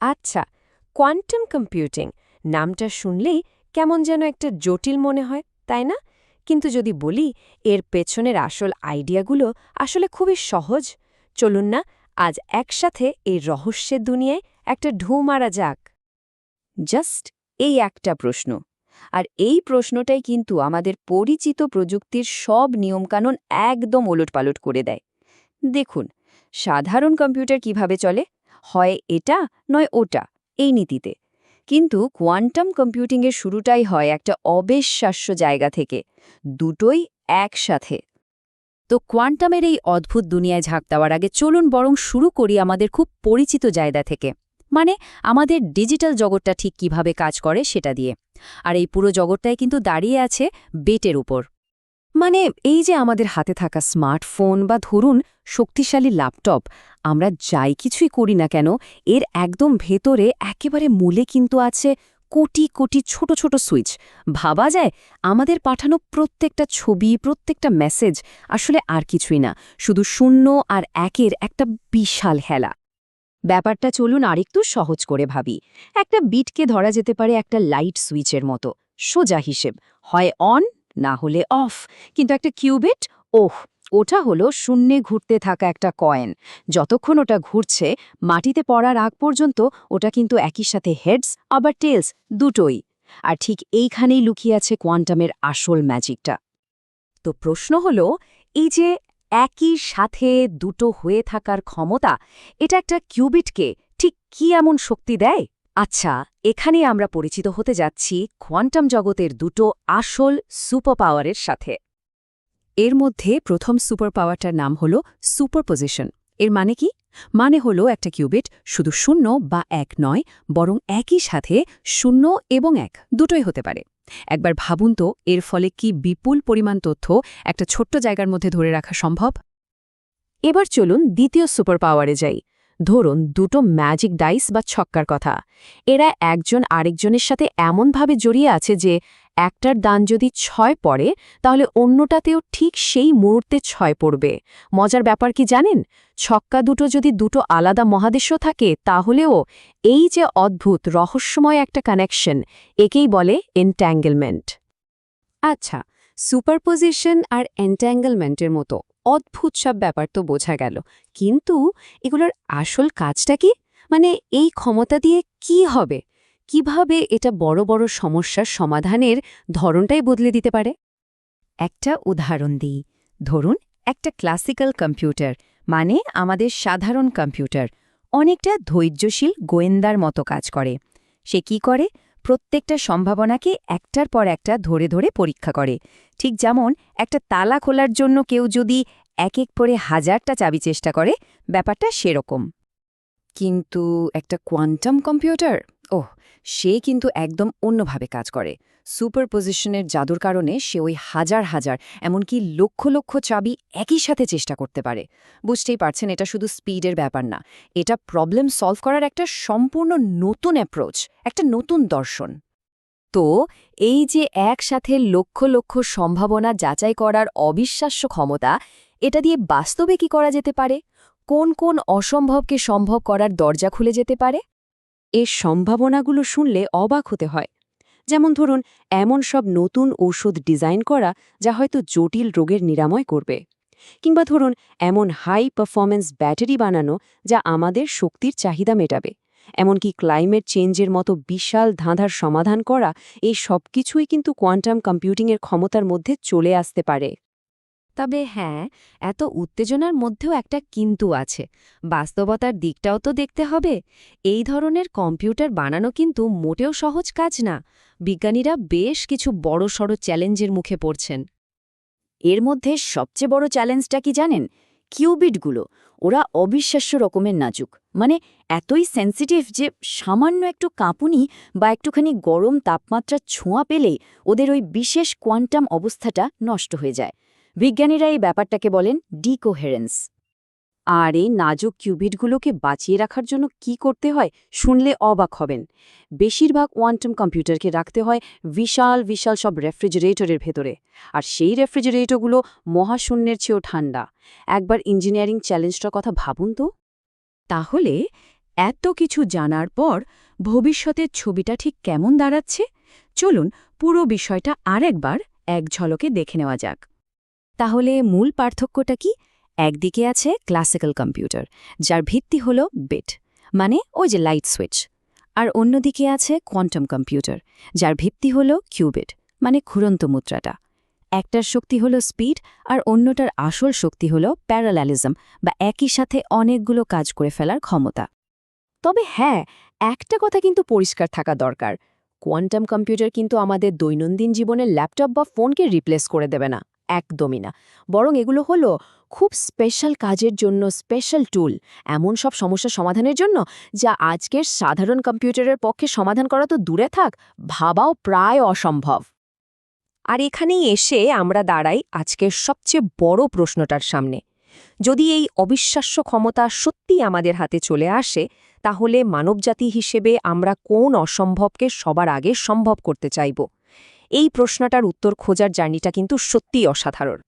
আচ্ছা quantum computing নামটা শুনলেই কেমন যেন একটা জটিল মনে হয়, তাই না? কিন্তু যদি বলি, এর পেছনের আসল আইডিয়াগুলো আসলে খুবই সহজ। চলুন না, আজ একসাথে এই রহস্যের দুনিয়ায় একটা ঢু মারা যাক। জাস্ট এই একটা প্রশ্ন। আর এই প্রশ্নটাই কিন্তু আমাদের পরিচিত প্রযুক্তির সব নিয়মকানুন একদম ওলটপালট করে দেয়। দেখুন, সাধারণ কম্পিউটার কীভাবে চলে? হয় এটা নয় ওটা, এই নীতিতে। কিন্তু কোয়ান্টাম কম্পিউটিংয়ের শুরুটাই হয় একটা অবিশ্বাস্য জায়গা থেকে, দুটোই একসাথে। তো কোয়ান্টামের এই অদ্ভুত দুনিয়ায় ঝাঁক দেওয়ার আগে চলুন বরং শুরু করি আমাদের খুব পরিচিত জায়গা থেকে। মানে আমাদের ডিজিটাল জগৎটা ঠিক কীভাবে কাজ করে সেটা দিয়ে। আর এই পুরো জগৎটাই কিন্তু দাঁড়িয়ে আছে বেটের উপর। মানে এই যে আমাদের হাতে থাকা স্মার্টফোন বা ধরুন শক্তিশালী ল্যাপটপ, আমরা যাই কিছুই করি না কেন, এর একদম ভেতরে একেবারে মূলে কিন্তু আছে কোটি কোটি ছোট ছোট সুইচ। ভাবা যায় আমাদের পাঠানো প্রত্যেকটা ছবি, প্রত্যেকটা মেসেজ আসলে আর কিছুই না, শুধু শূন্য আর একের একটা বিশাল হেলা। ব্যাপারটা চলুন আরেকটু সহজ করে ভাবি। একটা বিটকে ধরা যেতে পারে একটা লাইট সুইচের মতো, সোজা হিসেব, হয় অন না হলে অফ। কিন্তু একটা কিউবিট, ওহ, ওটা হলো শূন্যে ঘুরতে থাকা একটা কয়েন। যতক্ষণ ওটা ঘুরছে, মাটিতে পড়ার আগ পর্যন্ত ওটা কিন্তু একই সাথে হেডস, আবার টেলস দুটোই। আর ঠিক এইখানেই লুকিয়ে আছে কোয়ান্টামের আসল ম্যাজিকটা। তো প্রশ্ন হল, এই যে একই সাথে দুটো হয়ে থাকার ক্ষমতা, এটা একটা কিউবিটকে ঠিক কি এমন শক্তি দেয়? আচ্ছা এখানে আমরা পরিচিত হতে যাচ্ছি কোয়ান্টাম জগতের দুটো আসল সুপার পাওয়ারের সাথে। এর মধ্যে প্রথম সুপার পাওয়ারটার নাম হল সুপারপোজিশন। এর মানে কি? মানে হলো একটা কিউবিট শুধু শূন্য বা এক নয়, বরং একই সাথে শূন্য এবং এক, দুটোই হতে পারে। একবার ভাবুন তো, এর ফলে কি বিপুল পরিমাণ তথ্য একটা ছোট্ট জায়গার মধ্যে ধরে রাখা সম্ভব? এবার চলুন দ্বিতীয় সুপার পাওয়ারে যাই। ধরুন, দুটো ম্যাজিক ডাইস বা ছক্কার কথা। এরা একজন আরেকজনের সাথে এমনভাবে জড়িয়ে আছে যে, একটার দান যদি ছয় পড়ে, তাহলে অন্যটাতেও ঠিক সেই মুহূর্তে ছয় পড়বে। মজার ব্যাপার কি জানেন? ছক্কা দুটো যদি দুটো আলাদা মহাদেশও থাকে, তাহলেও এই যে অদ্ভুত, রহস্যময় একটা কানেকশন একেই বলে এনট্যাঙ্গেলমেন্ট আচ্ছা সুপারপোজিশন আর এন্ট্যাঙ্গেলমেন্টের মতো। অদ্ভুত সব ব্যাপার তো বোঝা গেল। কিন্তু এগুলোর আসল কাজটা কি? মানে এই ক্ষমতা দিয়ে কি হবে? কীভাবে এটা বড় বড় সমস্যার সমাধানের ধরনটাই বদলে দিতে পারে? একটা উদাহরণ দিই। ধরুন, একটা ক্লাসিক্যাল কম্পিউটার মানে আমাদের সাধারণ কম্পিউটার। অনেকটা ধৈর্যশীল গোয়েন্দার মতো কাজ করে। সে কি করে? প্রত্যেকটা সম্ভাবনাকে একটার পর একটা ধরে ধরে পরীক্ষা করে। ঠিক যেমন, একটা তালা খোলার জন্য কেউ যদি এক এক করে হাজারটা চাবি চেষ্টা করে, ব্যাপারটা সেরকম। কিন্তু একটা কোয়ান্টাম কম্পিউটার? ওহ, সে কিন্তু একদম অন্যভাবে কাজ করে। সুপারপোজিশনের জাদুর কারণে সে ওই হাজার হাজার, এমনকি লক্ষ লক্ষ চাবি একই সাথে চেষ্টা করতে পারে। বুঝতেই পারছেন, এটা শুধু স্পিডের ব্যাপার না, এটা প্রবলেম সলভ করার একটা সম্পূর্ণ নতুন অ্যাপ্রোচ, একটা নতুন দর্শন। তো, এই যে একসাথে লক্ষ লক্ষ সম্ভাবনা যাচাই করার অবিশ্বাস্য ক্ষমতা, এটা দিয়ে বাস্তবে কি করা যেতে পারে? কোন কোন অসম্ভবকে সম্ভব করার দরজা খুলে যেতে পারে? এর সম্ভাবনাগুলো শুনলে অবাক হতে হয়। যেমন ধরুন, এমন সব নতুন ঔষধ ডিজাইন করা যা হয়তো জটিল রোগের নিরাময় করবে। কিংবা ধরুন, এমন হাই পারফরম্যান্স ব্যাটারি বানানো যা আমাদের শক্তির চাহিদা মেটাবে। এমনকি ক্লাইমেট চেঞ্জের মতো বিশাল ধাঁধার সমাধান করা এই সব কিছুই কিন্তু কোয়ান্টাম কম্পিউটিংয়ের ক্ষমতার মধ্যে চলে আসতে পারে। তবে হ্যাঁ এত উত্তেজনার মধ্যেও একটা কিন্তু আছে। বাস্তবতার দিকটাও তো দেখতে হবে। এই ধরনের কম্পিউটার বানানো কিন্তু মোটেও সহজ কাজ না। বিজ্ঞানীরা বেশ কিছু বড় বড়সড় চ্যালেঞ্জের মুখে পড়ছেন। এর মধ্যে সবচেয়ে বড় চ্যালেঞ্জটা কি জানেন? কিউবিটগুলো। ওরা অবিশ্বাস্য রকমের নাজুক। মানে এতই সেন্সিটিভ যে সামান্য একটু কাঁপুনি বা একটুখানি গরম তাপমাত্রার ছোঁয়া পেলেই ওদের ওই বিশেষ কোয়ান্টাম অবস্থাটা নষ্ট হয়ে যায়। বিজ্ঞানীরা এই ব্যাপারটাকে বলেন ডিকোহেরেন্স। আর এই নাজুক কিউবিটগুলোকে বাঁচিয়ে রাখার জন্য কি করতে হয় শুনলে অবাক হবেন। বেশিরভাগ কোয়ান্টাম কম্পিউটারকে রাখতে হয় বিশাল বিশাল সব রেফ্রিজারেটরের ভেতরে। আর সেই রেফ্রিজারেটরগুলো মহাশূন্যের চেয়েও ঠান্ডা। একবার ইঞ্জিনিয়ারিং চ্যালেঞ্জটার কথা ভাবুন তো। তাহলে এত কিছু জানার পর ভবিষ্যতের ছবিটা ঠিক কেমন দাঁড়াচ্ছে? চলুন পুরো বিষয়টা আরেকবার এক ঝলকে দেখে নেওয়া যাক। তাহলে মূল পার্থক্যটা কি? একদিকে আছে ক্লাসিক্যাল কম্পিউটার যার ভিত্তি হল বিট মানে ওই যে লাইট সুইচ আর অন্যদিকে আছে কোয়ান্টাম কম্পিউটার যার ভিত্তি হল কিউবিট মানে ঘুরন্ত মুদ্রাটা। একটার শক্তি হল স্পিড আর অন্যটার আসল শক্তি হল প্যারালালিজম বা একই সাথে অনেকগুলো কাজ করে ফেলার ক্ষমতা। তবে হ্যাঁ একটা কথা কিন্তু পরিষ্কার থাকা দরকার। কোয়ান্টাম কম্পিউটার কিন্তু আমাদের দৈনন্দিন জীবনের ল্যাপটপ বা ফোনকে রিপ্লেস করে দেবে না। একদমই না। বরং এগুলো হলো খুব স্পেশাল কাজের জন্য স্পেশাল টুল এমন সব সমস্যা সমাধানের জন্য যা আজকের সাধারণ কম্পিউটারের পক্ষে সমাধান করা তো দূরে থাক, ভাবাও প্রায় অসম্ভব। আর এখানেই এসে আমরা দাঁড়াই আজকের সবচেয়ে বড় প্রশ্নটার সামনে। যদি এই অবিশ্বাস্য ক্ষমতা সত্যি আমাদের হাতে চলে আসে, তাহলে মানবজাতি হিসেবে আমরা কোন অসম্ভবকে সবার আগে সম্ভব করতে চাইব? এই প্রশ্নটার উত্তর খোঁজার জার্নিটা কিন্তু সত্যিই অসাধারণ।